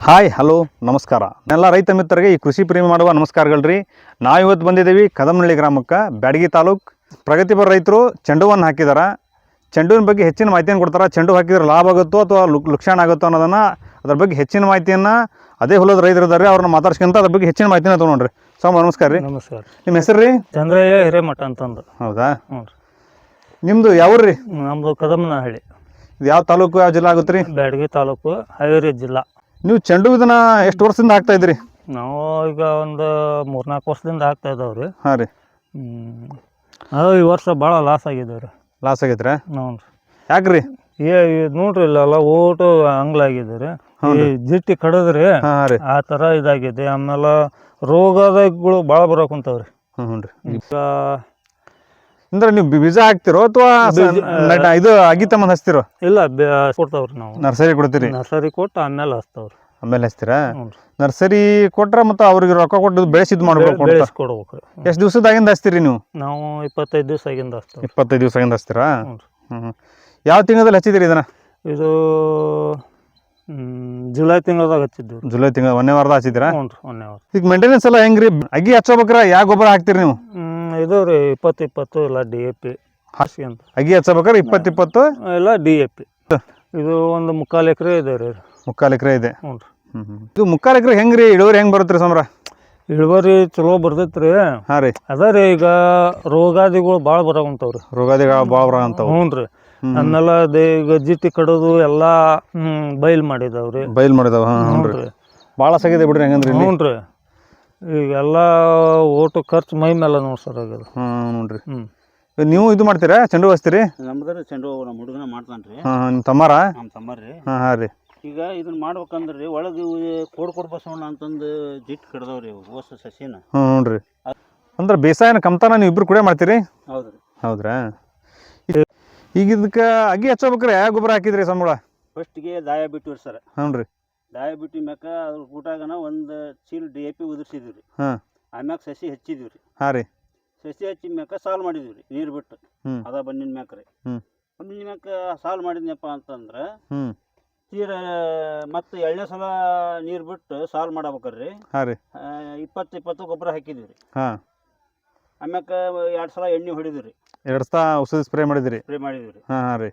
Hi hello ನಮಸ್ಕಾರ. ಎಲ್ಲ ರೈತ ಮಿತ್ರರಿಗೆ ಈ ಕೃಷಿ ಪ್ರೇಮಿ ಮಾಡುವ ನಮಸ್ಕಾರಗಳ್ರಿ. ನಾವು ಇವತ್ತು ಬಂದಿದ್ದೀವಿ ಕದಮನಳ್ಳಿ ಗ್ರಾಮಕ್ಕೆ ಬ್ಯಾಡಗಿ ತಾಲೂಕು. ಪ್ರಗತಿಪರ ರೈತರು ಚೆಂಡುವನ್ನು ಹಾಕಿದಾರ. ಚೆಂಡುವಿನ ಬಗ್ಗೆ ಹೆಚ್ಚಿನ ಮಾಹಿತಿಯನ್ನು ಕೊಡ್ತಾರೆ. ಚೆಂಡು ಹಾಕಿದ್ರೆ ಲಾಭ ಆಗುತ್ತೋ ಅಥವಾ ಲುಕ್ಷಾಣ ಆಗುತ್ತೋ ಅನ್ನೋದನ್ನು ಅದ್ರ ಬಗ್ಗೆ ಹೆಚ್ಚಿನ ಮಾಹಿತಿಯನ್ನು ಅದೇ ಹೊಲದ ರೈತರು ಇದ್ದಾರೆ ಅವ್ರನ್ನ ಮಾತಾಡ್ಸ್ಕೊಂತ ಅದ್ರ ಬಗ್ಗೆ ಹೆಚ್ಚಿನ ಮಾಹಿತಿನ ತೊಗೊಂಡ್ರಿ. ಸೋಮ ನಮಸ್ಕಾರ ರೀ. ನಮಸ್ಕಾರ. ನಿಮ್ಮ ಹೆಸರು ರೀ ಚಂದ್ರಯ್ಯ ಹಿರೇಮಠ ಅಂತಂದು. ಹೌದಾ? ರೀ. ನಿಮ್ಮದು ಯಾವ ರೀ ನಮ್ಮದು ಕದಮನಹಳ್ಳಿ. ಇದು ಯಾವ ತಾಲೂಕು ಯಾವ ಜಿಲ್ಲಾ ಆಗುತ್ತೆ ರೀ ಬ್ಯಾಡಗಿ ತಾಲೂಕು ಹಾವೇರಿ ಜಿಲ್ಲಾ. ನೀವು ಚೆಂಡು ಇದನ್ನ ಎಷ್ಟು ವರ್ಷದಿಂದ ಹಾಕ್ತಾ ಇದ್ರಿ ನಾವು ಈಗ ಒಂದು ಮೂರ್ನಾಲ್ಕು ವರ್ಷದಿಂದ ಆಗ್ತಾ ಇದ್ದಾವೆ ರೀ ಹಾಂ ರೀ. ಅದು ಈ ವರ್ಷ ಭಾಳ ಲಾಸ್ ಆಗಿದ್ದಾವೆ ರೀ ಲಾಸ್ ಆಗೈತ್ರಾ ಹ್ಞೂ ರೀ. ಯಾಕ್ರಿ? ಏ ಇದು ನೋಡ್ರಿ ಇಲ್ಲೆಲ್ಲ ಓಟು ಅಂಗ್ಲಾಗಿದೆ ರೀ ಈ ಜಿಟ್ಟಿ ಕಡದ್ರಿ ಹಾಂ ಹಾಂ ರೀ. ಆ ಥರ ಇದಾಗಿದೆ. ಆಮೇಲೆ ರೋಗಗಳು ಭಾಳ ಬರಕ್ ಕುಂತಾವ್ರಿ. ಹ್ಞೂ ಹ್ಞೂ ರೀ. ಈಗ ಅಂದ್ರೆ ನೀವು ಬೀಜ ಹಾಕ್ತಿರೋ ಅಥವಾ ಇದು ಅಗಿತಮ್ಮಂದು ಹಚ್ತಿರೋ? ಇಲ್ಲ ಕೊಡ್ತಾವ್ರಿ ನಾವು. ನರ್ಸರಿ ಕೊಡ್ತೀರಿ? ನರ್ಸರಿ ಕೊಟ್ಟು ಆಮೇಲೆ ಹಚ್ತಾವ್ರಿ. ಆಮೇಲೆ ಹಚ್ತೀರಾ? ನರ್ಸರಿ ಕೊಟ್ರ ಮತ್ತೆ ಅವ್ರಿಗೆ ರೊಕ್ಕ ಕೊಟ್ಟು ಬೆಳೆಸಿದ್ ಮಾಡ್ಬೇಕು ಎಷ್ಟು ದಿವಸದಾಗಿಂದ ಹಚ್ತೀರಿ ನೀವು? ನಾವು ಇಪ್ಪತ್ತೈದು ದಿವಸ ಆಗಿಂದ ಹಚ್ತಾವ್ರಿ. ಇಪ್ಪತ್ತೈದು ದಿವಸದಿಂದ ಹಚ್ತೀರಾ? ಹ್ಞೂ ಯಾವ ತಿಂಗಳಲ್ಲಿ ಹಚ್ಚಿದಿರಿ ಇದನ್ನ? ಇದು ಜುಲೈ ತಿಂಗಳದಾಗ ಹಚ್ಚಿದ್ದು ಜುಲೈ ತಿಂಗಳ ಒಂದೇ ವಾರದ ಹಚ್ಚಿದ್ರ ಹ್ಞೂ ಒಂದೇ ವಾರ. ಈಗ ಮೇಂಟೆನೆನ್ಸ್ ಎಲ್ಲ ಹೆಂಗ್ರಿ? ಅಗಿ ಹಚ್ಚೋಬೇಕ್ರ ಯಾವ ಗೊಬ್ಬರ ಹಾಕ್ತೀರಿ ನೀವು? ಇದು ರೀ ಇಪ್ಪತ್ತು ಇಪ್ಪತ್ತು ಇಲ್ಲ ಡಿ ಎ ಪಿ ಹಾಸಿಗೆ ಅಂತ ಅಗಿ ಹಚ್ಚಬೇಕಾರೆ ಇಪ್ಪತ್ತು ಇಪ್ಪತ್ತು ಇಲ್ಲ ಡಿ ಎ ಪಿ ಇದು ಒಂದು ಮುಕ್ಕಾಲು ಎಕರೆ ಇದೆ ರೀ ಮುಕ್ಕಾಲು ಎಕರೆ ಇದೆ. ಹ್ಞೂ ರೀ. ಇದು ಮುಕ್ಕಾಲು ಎಕರೆ ಹೆಂಗ್ರಿ? ಇಳುವರಿ ಹೆಂಗೆ ಬರುತ್ತೆ ರೀ ಸಮರ? ಇಳುವರಿ ಚಲೋ ಬರ್ತೈತೆ ರೀ. ಹಾಂ ರೀ. ಅದ ರೀ ಈಗ ರೋಗಾದಿಗಳು ಭಾಳ ಬರಾಕುಂತಾವ ರೀ. ರೋಗಾದಿಗಳ ಭಾಳ ಬರ ಹ್ಞೂ ರೀ. ಆಮೇಲೆ ಅದೇ ಈಗ ಜಿಟ್ಟಿ ಕಡೋದು ಎಲ್ಲ ಬೈಲ್ ಬಯಲು ಮಾಡಿದಾವ್ರಿ ಬಯಲು ಮಾಡಿದಾವ. ಹಾಂ ಹ್ಞೂ ರೀ. ರೀ. ಭಾಳ ಸಾಗಿದೆ ಬಿಡ್ರಿ ಹೆಂಗಂದ್ರಿ ಹ್ಞೂ ರೀ. ಈಗೆಲ್ಲ ಓಟು ಖರ್ಚು ಮೈ ಮೇಲೆ ನೋಡಿ ಸರ್ ಆಗ್ಯದ ಹ್ಞೂ ನೋಡ್ರಿ. ಹ್ಞೂ ನೀವು ಇದು ಮಾಡ್ತೀರಾ? ಚೆಂಡು ಹಚ್ತೀರಿ? ನಮ್ದ್ರ ಚೆಂಡು ಹೂವು ನಮ್ಮ ಹುಡುಗನ ಮಾಡ್ತಾನ್ರಿ. ಹಾಂ ಹಾಂ ನಿಮ್ಮ ತಮ್ಮಾರ? ನಮ್ಮ ತಮ್ಮರ್ರಿ ಹಾಂ ಹಾಂ ರೀ. ಈಗ ಇದನ್ನ ಮಾಡ್ಬೇಕಂದ್ರಿ ಒಳಗೆ ಕೋಡ್ ಕೊಡ್ ಬಸವಣ್ಣ ಅಂತಂದು ಜಿಟ್ ಕಡ್ದವ್ರಿ ಇವು ಓಸ ಸಸಿನ. ಹ್ಞೂ ನೋಡ್ರಿ. ಅಂದ್ರೆ ಬೇಸಾಯನ ಕಮ್ತಾನ ನೀವು ಇಬ್ರು ಕೂಡ ಮಾಡ್ತೀರಿ? ಹೌದ್ರಿ. ಹೌದ್ರಾ? ಈಗ ಇದಕ್ಕೆ ಅಗಿ ಹಚ್ಚೋಬೇಕ್ರೆ ಯಾವ ಗೊಬ್ಬರ ಹಾಕಿದ್ರಿ ಸಂಬಳ? ಫಸ್ಟ್ಗೆ ದಾಯ ಬಿಟ್ಟು ಸರ್ ಹ್ಞೂ ರೀ. ದಾಯ ಬಿಟ್ಟಿ ಮ್ಯಾಕ ಅದ್ರ ಊಟಾಗನ ಒಂದು ಚೀಲ ಡಿ ಎ ಪಿ ಉದುರ್ಸಿದ್ವಿ ರೀ ಹಾಂ. ಆಮ್ಯಾಗ ಸಸಿ ಹಚ್ಚಿದ್ವಿ ರೀ ಹಾಂ ರೀ. ಸಸಿ ಹಚ್ಚಿದ ಮ್ಯಾಕ ಸಾಲ್ ಮಾಡಿದ್ವಿ ರೀ ನೀರು ಬಿಟ್ಟು. ಅದ ಬಂದಿನ ಮ್ಯಾಕ ರೀ. ಬಂದಿನ ಮ್ಯಾಕ ಸಾಲ್ ಮಾಡಿದ್ನಪ್ಪ ಅಂತಂದ್ರೆ ಹ್ಞೂ ತೀರ ಮತ್ತೆ ಎರಡನೇ ಸಲ ನೀರು ಬಿಟ್ಟು ಸಾಲ್ ಮಾಡಬೇಕ್ರಿ. ಹಾಂ ರೀ. ಇಪ್ಪತ್ತು ಇಪ್ಪತ್ತು ಗೊಬ್ಬರ ಹಾಕಿದ್ವಿ ರೀ ಹಾಂ. ಆಮ್ಯಾಕ ಎರಡು ಸಲ ಎಣ್ಣೆ ಹೊಡಿದ್ವಿ ರೀ ಎರಡು ಸಲ ಔಷಧಿ ಸ್ಪ್ರೇ ಮಾಡಿದಿರಿ. ಸ್ಪ್ರೇ ಮಾಡಿದ್ವಿ ರೀ ಹಾಂ ಹಾಂ ರೀ.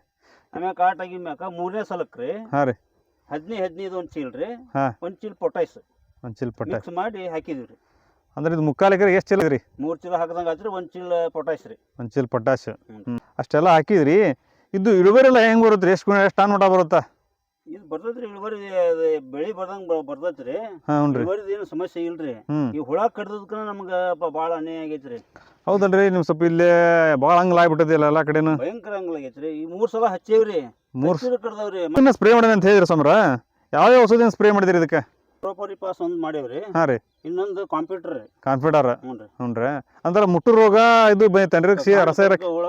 ಆಮ್ಯಾಕ ಆಟ ಆಗಿದ ಮ್ಯಾಕ ಮೂರನೇ ಸಲಕ್ಕೆ ರೀ ಹಾಂ ರೀ. ಹದಿನೈದು ಹದಿನೈದು ಒಂದು ಚೀಲ ರೀ. ಹಾಂ. ಒಂದು ಚೀಲ ಪೊಟೈಸ್ ಒಂದು ಚೀಲ ಪೊಟೈಸ್ ಮಿಕ್ಸ್ ಮಾಡಿ ಹಾಕಿದ್ವಿ ರೀ ಅಂದ್ರೆ ಇದು ಮುಕ್ಕಾಲು ಎಕರೆ ಎಷ್ಟು ಚೀಲ ರೀ ಮೂರು ಚೀಲ ಹಾಕಿದಂಗೆ ಆತ್ರಿ ಒಂದು ಚೀಲ ಪೊಟಾಯ್ಸ್ ರೀ. ಒಂದು ಚೀಲ ಹ್ಞೂ ಅಷ್ಟೆಲ್ಲ ಹಾಕಿದ್ರಿ. ಇದು ಇಳುವರಿ ಎಲ್ಲ ಹೆಂಗೆ ಬರುತ್ತೆ ಎಷ್ಟು ಎಷ್ಟು ಟನ್ ಮಟ ಬರುತ್ತಾ? ಇದು ಬರ್ತೈತ್ರಿ ಇಳುವರಿ ಅದು ಬೆಳಿ ಬರ್ದಂಗೆ ಬರ್ತೈತೆ ರೀ ಹ್ಞೂ ರೀ ಇಳುವರಿದು ಏನು ಸಮಸ್ಯೆ ಇಲ್ರಿ. ಹ್ಞೂ ಈ ಹುಳ ಕಡ್ದದ್ಕ ನಮ್ಗೆ ಬಾಳ ಅನ್ಯಾಯ ಆಗೈತ್ರಿ. ಹೌದಲ್ರಿ ನೀವು ಸ್ವಲ್ಪ ಇಲ್ಲೇ ಭಾಳ ಹಂಗೆ ಆಗ್ಬಿಟ್ಟದಿಲ್ಲ ಎಲ್ಲಾ ಕಡೆನು. ಭಯಂಕರ ಹಂಗಲಾಗೈತೆ ರೀ ಈ ಮೂರ್ ಸಲ ಹಚ್ಚೇವ್ರಿ. ಮೂರ್ ಸಲ ಕಡ್ದವ್ರಿ. ಸ್ಪ್ರೇ ಮಾಡಿದೆ ಅಂತ ಹೇಳಿದ್ರಿ ಸಮರ? ಯಾವ್ಯಾವ ಔಷಧಿನ ಸ್ಪ್ರೇ ಮಾಡಿದಿರಿ ಇದಕ್ಕೆ? ಪ್ರೋಪರಿ ಪಾಸ್ ಒಂದು ಮಾಡೇವ್ರಿ ಹಾಂ ರೀ. ಇನ್ನೊಂದು ಕಾಂಪ್ಯೂಟರ್ ರೀ. ಕಾನ್ಫಿಡರ್ ಹ್ಞೂ ರೀ. ಅಂದ್ರೆ ಮುಟ್ಟು ರೋಗ ಇದು ಬೈತೇನ್ರಿ ಸಿ ರಸ ಇರಕ್ಕೆ ಹುಳ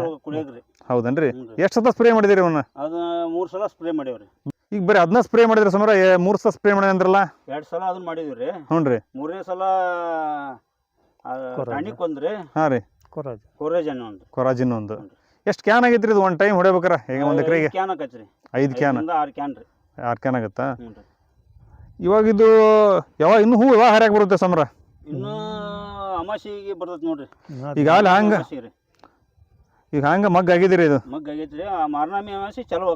ರೋಗ ಕುಡಿಯೋದ್ರಿ. ಹೌದನ್ರಿ. ಹ್ಞೂ ರೀ. ಎಷ್ಟು ಸತ ಸ್ಪ್ರೇ ಮಾಡಿದಿರಿ ಅವನ್ನ? ಅದು ಮೂರು ಸಲ ಸ್ಪ್ರೇ ಮಾಡೇವ್ರಿ ಈಗ ಬರೀ ಅದನ್ನ ಸ್ಪ್ರೇ ಮಾಡಿದ್ರಿ ಸಮರ ಮೂರು ಸಲ ಸ್ಪ್ರೇ ಮಾಡಿ ಅಂದ್ರಲ್ಲ? ಎರಡು ಸಲ ಅದನ್ನ ಮಾಡಿದ್ವಿ ರೀ. ಹ್ಞೂ ಮೂರನೇ ಸಲ ಕೊರಾಜ. ಟಾನಿಕ್ ಒಂದ್ರಿ. ಹಾಂ ರೀ. ಕೊರಾಜ್. ಕೋರೇಜ್ ಅನ್ನೋ ಒಂದು. ಕೊರಾಜಿನ್ ಒಂದು. ಎಷ್ಟು ಕ್ಯಾನ್ ಆಗೈತ್ರಿ ಇದು ಒಂದು ಟೈಮ್ ಹೊಡಿಬೇಕಾರ ಈಗ ಒಂದು ಎಕರೆಗೆ? ಕ್ಯಾನ್ ಹಾಕತ್ರಿ ಐದು ಕ್ಯಾನ್ ಐದರಿಂದ ಆರು ಕ್ಯಾನ್ ರೀ. ಆರು ಕ್ಯಾನ್ ಆಗುತ್ತಾ? ಹ್ಞೂ ರೀ. ಇವಾಗ ಇದು ಯಾವಾಗ ಇನ್ನು ಹೂ ಯಾವಾಗ ಹರಿಯಾಗಿ ಬರುತ್ತೆ ಸಮರ? ಇನ್ನು ಅಮಾಸಿಗೆ ಬರ್ತೈತೆ ನೋಡ್ರಿ. ಈಗ ಹಂಗೆ ಅಮಾಸಿಗೆ ರೀ. ಈಗ ಹಂಗ ಮಗ್ ಆಗಿದ್ರಿ ಇದು? ಮಗ್ ಆಗೈತ್ರಿ ಆ ಮಾರ್ನಾಮಿ ಅಮಾಸಿ ಚಲೋ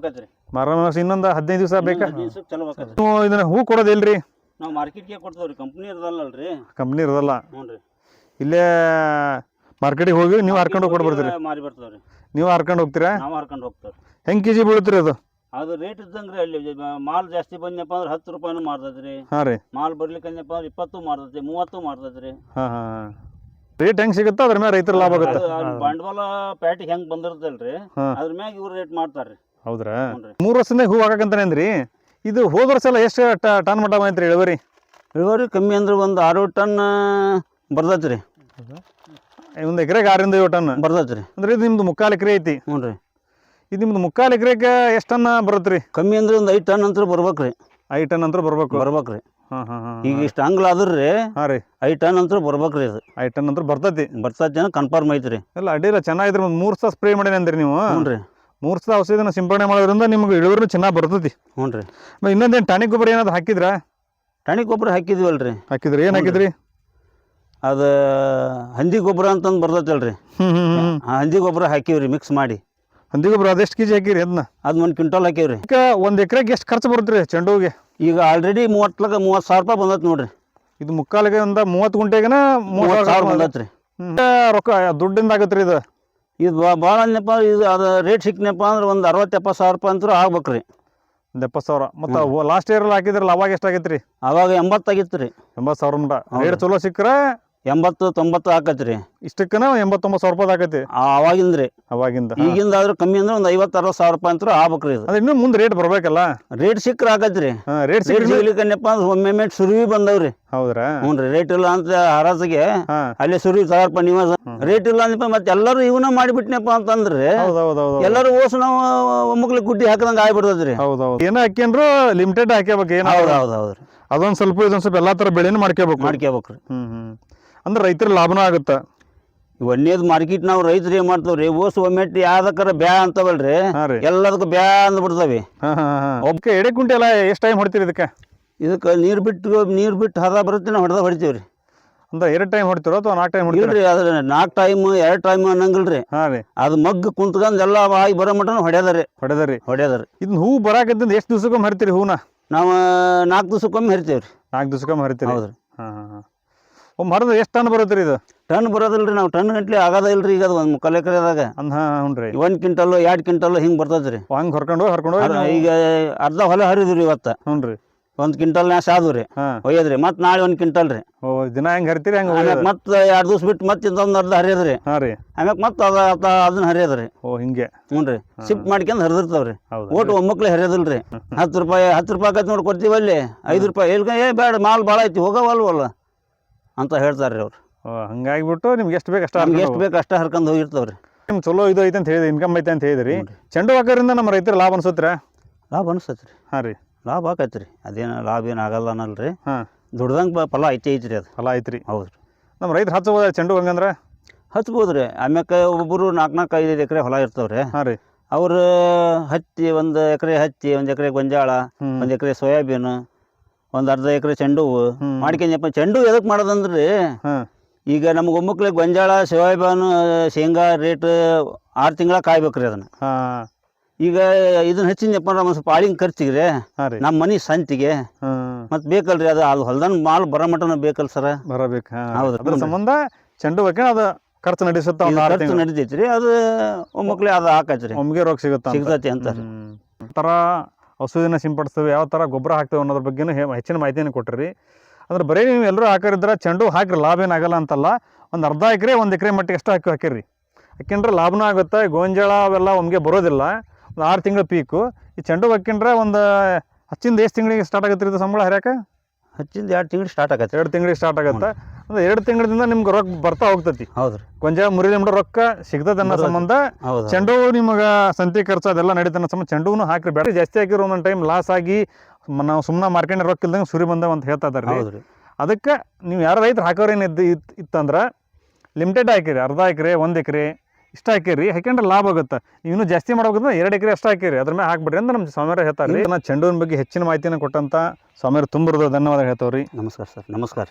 ಮಾರನಾಮಿ ಮಾರ ಇನ್ನೊಂದು ಹದಿನೈದು ದಿವಸ ಬೇಕಾ? ದಿವ್ಸಕ್ಕೆ ಚಲೋ ಆಕತ್ರಿ ನೀವು ಇದನ್ನ ಹೂ ಕೊಡೋದಿಲ್ರಿ? ನಾವು ಮಾರ್ಕೆಟ್ಗೆ ಕೊಡ್ತೇವ್ರಿ. ಕಂಪ್ನಿ ಇರದಲ್ಲಲ್ರಿ. ಕಂಪ್ನಿ ಇರೋದಲ್ಲ? ಹ್ಞೂ ರೀ. ಇಲ್ಲೇ ಮಾರ್ಕೆಟಿಗೆ ಹೋಗಿ ನೀವು ಹರ್ಕೊಂಡು ಹೋಗಿ ಕೊಡ್ಬರ್ತೀರಿ. ಮಾರಿ ಬರ್ತೇವ್ರಿ. ನೀವು ಹರ್ಕೊಂಡು ಹೋಗ್ತೀರಾ? ನಾವು ಹರ್ಕೊಂಡು ಹೋಗ್ತೇವ್ರಿ. ಹೆಂಗೆ ಕೆ ಜಿ ಬೀಳುತ್ತೀರಿ ಅದು? ಅದು ರೇಟ್ ಇದ್ದಂಗ್ರಿ ಅಲ್ಲಿ ಮಾಲ್ ಜಾಸ್ತಿ ಬಂದ್ನಪ್ಪ ಅಂದ್ರೆ ಹತ್ತು ರೂಪಾಯಿನೂ ಮಾರ್ತದ್ರಿ ರೀ ಹಾಂ ರೀ. ಮಾಲ್ ಬರ್ಲಿಕ್ಕೆ ಅಂದ್ರೆ ಇಪ್ಪತ್ತು ಮಾರ್ತೈತಿ ಮೂವತ್ತು ಮಾರ್ತದ್ರಿ ಹಾಂ ಹಾಂ ರೇಟ್ ಹೆಂಗ್ ಸಿಗುತ್ತೆ ಅದ್ರ ಮೇಲೆ ರೈತರ ಲಾಭ ಆಗುತ್ತೆ. ಅದು- ಬಂಡವಾಳ ಪ್ಯಾಟಿಗೆ ಹೆಂಗ್ ಬಂದಿರ್ತಲ್ರಿ ಹಾಂ. ಅದ್ರ ಮ್ಯಾಗ ಇವ್ರು ರೇಟ್ ಮಾಡ್ತಾರ್ರಿ. ಹೌದ್ರಾ? ಮೂರ್ ಮೂರು ವರ್ಷದಿಂದ ಹೂ ಹಾಕಂತಾನೆ ಅಂದ್ರಿ? ಇದು ಹೋದ ವರ್ಷ ಎಲ್ಲ ಎಷ್ಟು ಟನ್ ಮಟ ಬಂತ್ರಿ ಇಳುವರಿ? ಇಳುವರಿ ಕಮ್ಮಿ ಅಂದ್ರೆ ಒಂದು ಆರು ಟನ್ ಬರ್ತೈತೆ ಒಂದ್ ಎಕರೆಗೆ ಆರಿಂದ ಏಳು ಟನ್. ಬರ್ತೈತೆ ರೀ ಅಂದ್ರೆ ಇದು ನಿಮ್ದು ಮುಕ್ಕಾಲು ಎಕರೆ ಐತಿ. ಹ್ಞೂ ರೀ. ಇದು ನಿಮ್ದು ಮುಕ್ಕಾಲು ಎಕರೆಗೆ ಎಷ್ಟು ಟನ್ ಬರುತ್ತೆ ರೀ ಕಮ್ಮಿ ಅಂದ್ರೆ ಒಂದು ಐದು ಟನ್ ಅಂತ ಬರ್ಬೇಕು ರೀ ಐದು ಟನ್ ಅಂತ ಬರ್ಬೇಕು. ಬರ್ಬೇಕು ರೀ ಹಾಂ ಹಾಂ ಹಾಂ. ಈಗ ಇಷ್ಟು ಅಂಗ್ಲ ಆದ್ರೆ ರೀ ಹಾಂ ರೀ. ಐದು ಟನ್ ಅಂತ ಬರ್ಬೇಕು ರೀ ಅದು. ಐದು ಟನ್ ಅಂತ ಬರ್ತೈತಿ. ಬರ್ತೈತಿ ಜನ ಕನ್ಫರ್ಮ್ ಐತ್ರಿ. ಇಲ್ಲ ಎಲ್ಲ ಅಡ್ಡಿಲ್ಲ ಚೆನ್ನಾಗಿದ್ರಿ ಒಂದು ಮೂರು ಸಲ ಸ್ಪ್ರೇ ಮಾಡೀನಿ ಅಂದ್ರಿ ನೀವು. ಹ್ಞೂ ರೀ. ಮೂರು ಸಲ ಔಷಧಿನ ಸಿಂಪಡಣೆ ಮಾಡೋದ್ರಿಂದ ನಿಮ್ಗೆ ಇಳುವರಿ ಚೆನ್ನಾಗಿ ಬರ್ತೈತಿ. ಹ್ಞೂ ರೀ. ಇನ್ನೊಂದೇನು ಟಾನಿಕ್ ಗೊಬ್ಬರ ಏನಾದ್ರು ಹಾಕಿದ್ರಾ? ಟಾನಿಕ್ ಗೊಬ್ಬರ ಹಾಕಿದ್ವಲ್ರಿ. ಹಾಕಿದ್ರಿ? ಏನು. ಹಾಕಿದ್ರಿ? ಅದು ಹಂದಿ ಗೊಬ್ಬರ ಅಂತಂದು ಬರ್ತೈತಲ್ರಿ. ಹ್ಞೂ ಹ್ಞೂ ಹಂದಿ ಗೊಬ್ಬರ ಹಾಕಿವ್ರಿ ಮಿಕ್ಸ್ ಮಾಡಿ. ಹಂದಿ ಗೊಬ್ಬರ ಅದೆಷ್ಟು ಕೆ ಜಿ ಹಾಕಿರಿ ಅದನ್ನ ಅದು ಒಂದು ಕ್ವಿಂಟಲ್ ಹಾಕಿವ್ರಿ. ಈಗ ಒಂದು ಎಕರೆಗೆ ಎಷ್ಟು ಖರ್ಚು ಬರುತ್ತೆ ರೀ ಚೆಂಡು ಹೂವಿಗೆ ಈಗ ಆಲ್ರೆಡಿ ಮೂವತ್ತು ಮೂವತ್ತು ಸಾವಿರ ರೂಪಾಯಿ ಬಂದತ್ ನೋಡ್ರಿ. ಇದು ಮುಕ್ಕಾಲಿಗೆ ಒಂದ ಮೂವತ್ತು ಗುಂಟೆಗೆನ ಮೂವತ್ತು ಸಾವಿರ ಮೂವತ್ತು ಬಂದೈತೆ. ರೀ ರೊಕ್ಕ ದುಡ್ಡಿಂದ ಆಗತ್ತೆ ರೀ ಇದು ಇದು ಭಾಳ ಅನ್ನಪ್ಪ ಇದು ಅದು ರೇಟ್ ಸಿಕ್ನಪ್ಪ ಅಂದ್ರೆ ಒಂದು ಅರವತ್ತು ಎಪ್ಪತ್ತು ಸಾವಿರ ರೂಪಾಯಿ ಅಂತೂ ಆಗ್ಬೇಕು ರೀ ಒಂದು ಎಪ್ಪತ್ತು ಸಾವಿರ. ಮತ್ತು ಲಾಸ್ಟ್ ಇಯರ್ ಹಾಕಿದ್ರಲ್ಲ ಅವಾಗ ಎಷ್ಟಾಗೈತೆ ರೀ ಅವಾಗ ಎಂಬತ್ತಾಗಿತ್ತು ರೀ ಎಂಬತ್ತು ಸಾವಿರ ಮಟ. ರೇಟ್ ಚಲೋ ಸಿಕ್ಕರೆ ಎಂಬತ್ತು ತೊಂಬತ್ತು ಆಕತ್ರಿ. ರೀ ಇಷ್ಟಕ್ಕನ ಎಂಬತ್ತೊಂಬತ್ತು ಸಾವಿರ ರೂಪಾಯಿ ಆಕತಿ. ಅವಾಗಿಂದ ರೀ ಅವಾಗಿಂದ ಈಗಿಂದ ಆದ್ರೂ ಕಮ್ಮಿ ಅಂದ್ರೆ ಒಂದು ಐವತ್ತು ಅರವತ್ತು ಸಾವಿರ ರೂಪಾಯಿ ಅಂತೂ ಆಗ್ಬೇಕು ಇದು. ಅದೇ ಇನ್ನೂ ಮುಂದೆ ರೇಟ್ ಬರ್ಬೇಕಲ್ಲ? ರೇಟ್ ಸಿಕ್ಕ ಆಗತ್ತೆ ರೀ ಹಾಂ ರೇಟ್ ರೇಟ್ ಸಿಗ್ಲಿಕ್ಕನ್ನಪ್ಪ ಅಂದ್ರೆ ಒಮ್ಮೆ ಸುರುವಿ ಬಂದವ್ರಿ. ಹೌದ್ರಾ? ಹ್ಞೂ ರೀ ರೇಟ್ ಇಲ್ಲ ಅಂತ ಹರಾಸಿಗೆ ಅಲ್ಲಿ ಅಲ್ಲೇ ಸುರುವಿ ಸಾವಿರ ನೀವು ರೇಟ್ ಇಲ್ಲ ಅಂದ್ರೆ ಮತ್ತೆ ಎಲ್ಲರೂ ಇವನ ಮಾಡಿಬಿಟ್ನಪ್ಪ ಅಂತಂದ್ರೆ ಹೌದು ಹೌದು ಹೌದು ಎಲ್ಲರೂ ಓಸು ನಾವು ಒಮ್ಮಕ್ಳಿಗೆ ಗುಡ್ಡಿ ಹಾಕಿದಂಗೆ ಆಗ್ಬಿಡ್ತದ್ರಿ. ಹೌದು ಹೌದು ಏನೋ ಹಾಕ್ಯಂದ್ರು ಲಿಮಿಟೆಡ್ ಹಾಕ್ಯಬೇಕು ಏನು ಹೌದು ಹೌದು ಹೌದು ರೀ. ಅದೊಂದು ಸ್ವಲ್ಪ ಇದೊಂದು ಸ್ವಲ್ಪ ಎಲ್ಲಾ ತರ ಬೆಳೆನೂ ಮಾಡ್ಕೋಬೇಕು ಮಾಡ್ಕೋಬೇಕ್ರಿ ಹ್ಞೂ ಹ್ಞೂ ಅಂದ್ರೆ ರೈತರ ಲಾಭನೂ ಆಗುತ್ತೆ. ಒಳ್ಳೇದು ಮಾರ್ಕೆಟ್ ನಾವು ರೈತರು ಏನ್ ಮಾಡ್ತಾವ್ರಿ ಓಸ್ ಒಮ್ಮೆಟ್ಟು ಯಾವ್ದಕ್ಕಾರ ಬ್ಯಾ ಅಂತವಲ್ರಿ ಹಾಂ ರೀ. ಎಲ್ಲದಕ್ಕೂ ಬ್ಯಾ ಅಂದ್ಬಿಡ್ತಾವೆ. ಹಾಂ ಹಾಂ ಹಾಂ ಒಬ್ಬಕ್ಕೆ ಎಡೆ ಕುಂಟೆ ಎಲ್ಲ ಎಷ್ಟು ಟೈಮ್ ಹೊಡಿತೀರಿ ಇದಕ್ಕೆ? ಇದಕ್ಕೆ ನೀರು ಬಿಟ್ಟು ನೀರು ಬಿಟ್ಟು ಹದ ಬರುತ್ತೆ ನಾವು ಹೊಡೆದ ಹೊಡಿತೀವಿ ರೀ. ಅಂದ್ರೆ ಎರಡು ಟೈಮ್ ಹೊಡ್ತೀರೋ ಅಥವಾ ನಾಲ್ಕು ಟೈಮ್ ಹೊಡಿತೀರಿ? ಇಲ್ರಿ ಅದ್ರ ನಾಲ್ಕು ಟೈಮ್ ಎರಡು ಟೈಮ್ ಅನ್ನಂಗಿಲ್ರಿ. ಹಾಂ ರೀ. ಅದು ಮಗ್ ಕುಂತ್ಕೊಂಡ್ ಎಲ್ಲ ಆಗಿ ಬರೋ ಮಟನು ಹೊಡ್ಯದ ರೀ. ಹೊಡೆದ ರೀ. ಹೊಡ್ಯದ ರೀ. ಇದನ್ನ ಹೂ ಬರಾಕತ್ತಿಂದ ಎಷ್ಟು ದಿವ್ಸಕ್ಕೊಮ್ಮೆ ಹರಿತೀರಿ ಹೂನ? ನಾವು ನಾಲ್ಕು ದಿವಸಕ್ಕೊಮ್ಮೆ ಹರಿತೇವ್ರಿ ರೀ. ನಾಲ್ಕು ದಿವ್ಸಕ್ಕೊಮ್ಮೆ ಹರಿತೀರಿ. ಹೌದು ರೀ ಹಾಂ ಹಾಂ ಹಾಂ ಹರಿದ್ರೆ ಎಷ್ಟು ಟನ್ ಬರುತ್ತೆ ರೀ ಇದು? ಟನ್ ಬರೋದಿಲ್ರಿ ನಾವು ಟನ್ ಗಂಟ್ಲೆ ಆಗದ ಇಲ್ರಿ ಈಗ ಅದು ಒಂದು ಮುಕ್ಕಾಲು ಎಕರೆದಾಗ. ಅಂದ್ ಹ್ಞೂ ರೀ. ಒಂದು ಕ್ವಿಂಟಲ್ ಎರಡು ಕ್ವಿಂಟಲ್ ಹಿಂಗೆ ಬರ್ತದೆ ರೀ ಹಂಗೆ ಹೊರ್ಕೊಂಡು ಹರ್ಕೊಂಡು ಈಗ ಅರ್ಧ ಹೊಲ ಹರಿದ್ರಿ ಇವತ್ತು. ಹ್ಞೂ ರೀ. ಒಂದು ಕ್ವಿಂಟಲ್ ನಾ ಸಾದು ರೀ ಒಯ್ಯದ್ರಿ ಮತ್ತೆ ನಾಳೆ ಒಂದು ಕ್ವಿಂಟಲ್ ರೀ. ಓ ದಿನ ಹೆಂಗೆ ಹರಿತೀರಿ ಹಂಗೆ ಮತ್ತೆ ಎರಡು ದಿವ್ಸ ಬಿಟ್ಟು ಮತ್ತೆ ಒಂದು ಅರ್ಧ ಹರಿಯೋದ್ರಿ. ಹಾಂ ರೀ. ಆಮೇಲೆ ಮತ್ತೆ ಅದ ಅದ ಅದನ್ನ ರೀ ಓ ಹಿಂಗೆ. ಹ್ಞೂ ರೀ. ಶಿಫ್ಟ್ ಮಾಡ್ಕೊಂಡು ಹರಿದಿರ್ತಾವ್ರಿ. ಓಟು ಹರಿಯೋದಿಲ್ಲ ರೀ ಹತ್ತು ರೂಪಾಯಿ ಹತ್ತು ರೂಪಾಯಿ ಆಗತ್ತೆ ನೋಡಿ ಕೊಡ್ತೀವಿ ಅಲ್ಲಿ ಐದು ರೂಪಾಯಿ. ಎಲ್ಕ ಏ ಬೇಡ ಮಾಲ್ ಭಾಳ ಐತಿ ಹೋಗವಲ್ವಲ್ಲ. ಅಂತ ಹೇಳ್ತಾರೆ ರೀ ಅವ್ರು. ಹಂಗಾಗಿಬಿಟ್ಟು ನಿಮ್ಗೆ ಎಷ್ಟು ಬೇಕು ಅಷ್ಟು ನಮ್ಗೆ ಎಷ್ಟು ಬೇಕು ಅಷ್ಟೇ ಹರ್ಕೊಂಡು ಹೋಗಿರ್ತಾವ್ರಿ. ನಿಮ್ಗೆ ಚಲೋ ಇದು ಐತೆ ಅಂತ ಹೇಳಿದ್ರಿ ಇನ್ಕಮ್ ಐತೆ ಅಂತ ಹೇಳಿದ್ರಿ. ಚೆಂಡು ಹಾಕೋದ್ರಿಂದ ನಮ್ಮ ರೈತರ ಲಾಭ ಅನ್ಸುತ್ತೆ? ಲಾಭ ಅನಿಸ್ತೈತೆ ರೀ. ಹಾಂ ರೀ. ಲಾಭ ಆಕೈತೆ ರೀ ಅದೇನು ಲಾಭ ಏನು ಆಗಲ್ಲ ರೀ ಹಾಂ. ದುಡ್ದಂಗೆ ಫಲ ಐತೆ ಐತ್ರಿ ಅದು. ಫಲ ಐತ್ರಿ. ಹೌದು ರೀ ನಮ್ಮ ರೈತರು ಹಚ್ಚಬೋದ ಚೆಂಡು ಹಂಗಂದ್ರೆ ಹಚ್ಬೋದು ರೀ. ಆಮ್ಯಾಕ ಒಬ್ಬರು ನಾಲ್ಕು ನಾಲ್ಕು ಐದು ಎಕರೆ ಹೊಲ ಇರ್ತಾವ್ರಿ. ಹಾಂ ರೀ. ಅವ್ರು ಹತ್ತಿ ಒಂದು ಎಕರೆ ಹತ್ತಿ ಒಂದು ಎಕರೆ ಗೊಂಜಾಳ ಒಂದು ಎಕರೆ ಸೋಯಾಬೀನು ಒಂದು ಅರ್ಧ ಎಕರೆ ಚೆಂಡು ಹೂವು. ಹ್ಮ್. ಮಾಡ್ಕೊಂಡಪ್ಪ ಚೆಂಡು ಹೂ ಎದಕ್ಕೆ ಮಾಡೋದಂದ್ರಿ ಹಾಂ. ಈಗ ನಮ್ಗೆ ಒಮ್ಮಕ್ಲೆ ಗೊಂಜಾಳ ಬಾನು ಶೇಂಗಾ ರೇಟ್ ಆರು ತಿಂಗಳ ಕಾಯ್ಬೇಕ್ರಿ ಅದನ್ನ. ಹಾಂ. ಈಗ ಇದನ್ನ ಹಚ್ಚಿದ್ನಪ್ಪ ನಮ್ಮ ಸ್ವಲ್ಪ ಆಳಿನ ಖರ್ಚಿಗೆ ರೀ ಹಾಂ ರೀ. ನಮ್ಮ ಮನೆ ಸಂತಿಗೆ. ಮತ್ತೆ ಬೇಕಲ್ರಿ ಅದು ಅದು ಹೊಲ್ದನ್ ಮಾಲ್ ಬರೋ ಮಟನ ಬೇಕಲ್ಲ ಸರ? ಬರಬೇಕು ಹೌದು, ಅದ್ರ ಸಂಬಂಧ ಚೆಂಡು ಹೂವಕ್ಕೆ ಅದು ಖರ್ಚು ನಡೆಸುತ್ತಾ ಒಂದು ಆರು ಖರ್ಚು ತಿಂಗಳು? ಅದು ಒಮ್ಮಕ್ಲೆ ಅದು ಹಾಕೈತ್ರಿ. ಒಮ್ಮಗೆ ಒಮ್ಗೆ ರೋಗ ಸಿಗುತ್ತಾ ಅಂತ. ಸಿಗ್ತೈತಿ ಅಂತಾರೆ ಹ್ಮ್. ಔಷಧಿನ ಸಿಂಪಡಿಸ್ತೇವೆ ಯಾವ ಥರ ಗೊಬ್ಬರ ಹಾಕ್ತೇವೆ ಅನ್ನೋದ್ರ ಬಗ್ಗೆನೂ ಹೆ- ಹೆಚ್ಚಿನ ಮಾಹಿತಿಯನ್ನು ಕೊಟ್ಟಿರಿ. ಅಂದ್ರೆ ಬರೀ ನೀವು ಎಲ್ಲರೂ ಹಾಕಿದ್ರೆ ಚೆಂಡು ಹಾಕಿರಿ ಲಾಭ ಏನಾಗಲ್ಲ ಅಂತಲ್ಲ ಒಂದು ಅರ್ಧ ಎಕರೆ ಒಂದು ಎಕರೆ ಮಟ್ಟಿಗೆ ಎಷ್ಟು ಹಾಕಿ ಹಾಕಿರಿ. ಯಾಕೆಂದ್ರೆ ಲಾಭನೂ ಆಗುತ್ತೆ ಗೋಂಜಾಳ ಅವೆಲ್ಲ ಒಮ್ಗೆ ಬರೋದಿಲ್ಲ ಒಂದು ಆರು ತಿಂಗಳು ಪೀಕು. ಈ ಚೆಂಡು ಹಾಕಿಂಡ್ರೆ ಒಂದು ಹಚ್ಚಿಂದ ಎಷ್ಟು ತಿಂಗಳಿಗೆ ಸ್ಟಾರ್ಟ್ ಆಗುತ್ತೆ ಇದು ಸಂಬಳ ಹರಿಯಾಕ? ಹಚ್ಚಿಂದ ಎರಡು ತಿಂಗಳು ಸ್ಟಾರ್ಟ್ ಆಗತ್ತೆ. ಎರಡು ತಿಂಗಳಿಗೆ ಸ್ಟಾರ್ಟ್ ಆಗುತ್ತೆ. ಅಂದ್ರೆ ಎರಡು ತಿಂಗಳಿಂದ ನಿಮ್ಗೆ ರೊಕ್ಕ ಬರ್ತಾ ಹೋಗ್ತೈತಿ. ಹೌದು ರೀ ಗೊಂಜಾಳ ಮುರಿದ ನಿಮ್ಗೆ ರೊಕ್ಕ ಸಿಗ್ತದೆ ಅನ್ನೋ ಸಂಬಂಧ ಹೌದು. ಚೆಂಡು ಹೂ ನಿಮಗೆ ಸಂತಿ ಖರ್ಚು ಅದೆಲ್ಲ ನಡೀತಾನೆ ಸಂಬಂಧ ಚೆಂಡು ಹೂನು ಹಾಕ್ರಿ. ಬೇಡ ಜಾಸ್ತಿ ಹಾಕಿರೋ ಒಂದೊಂದು ಟೈಮ್ ಲಾಸ್ ಆಗಿ ಮ- ನಾವು ಸುಮ್ಮನೆ ಮಾರ್ಕೆಟ್ ರೊಕ್ಕ ಇಲ್ದಂಗೆ ಸುರಿ ಬಂದವ ಅಂತ ಹೇಳ್ತಾ ಇದಾರೆ ರೀ. ಅದಕ್ಕೆ ನೀವು ಯಾರು ರೈತರು ಹಾಕೋರೇನು ಇದ್ದು ಇತ್ತು ಇತ್ತಂದ್ರೆ ಲಿಮಿಟೆಡ್ ಹಾಕಿರಿ. ಅರ್ಧ ಎಕರೆ ಒಂದು ಎಕರೆ ಇಷ್ಟ ಹಾಕಿರಿ. ಹಾಕೊಂಡ್ರೆ ಲಾಭ ಆಗುತ್ತೆ. ಇನ್ನೂ ಜಾಸ್ತಿ ಮಾಡ್ಬೇಕಂದ್ರೆ ಎರಡು ಎಕರೆ ಅಷ್ಟು ಹಾಕಿರಿ. ಅದ್ರ ಮೇಲೆ ಹಾಕ್ಬಿಡ್ರಿ ಅಂತ ನಮ್ಮ ಸ್ವಾಮಿಯವ್ರು ಹೇಳ್ತಾರೆ ರೀ. ಚೆಂಡು ಹೂವಿನ ಬಗ್ಗೆ ಹೆಚ್ಚಿನ ಮಾಹಿತಿನ ಕೊಟ್ಟಂತ ಸ್ವಾಮಿಯವ್ರು ತುಂಬಿರೋದು ಧನ್ಯವಾದ ಹೇಳ್ತಾವ್ರಿ. ನಮಸ್ಕಾರ ಸರ್. ನಮಸ್ಕಾರ.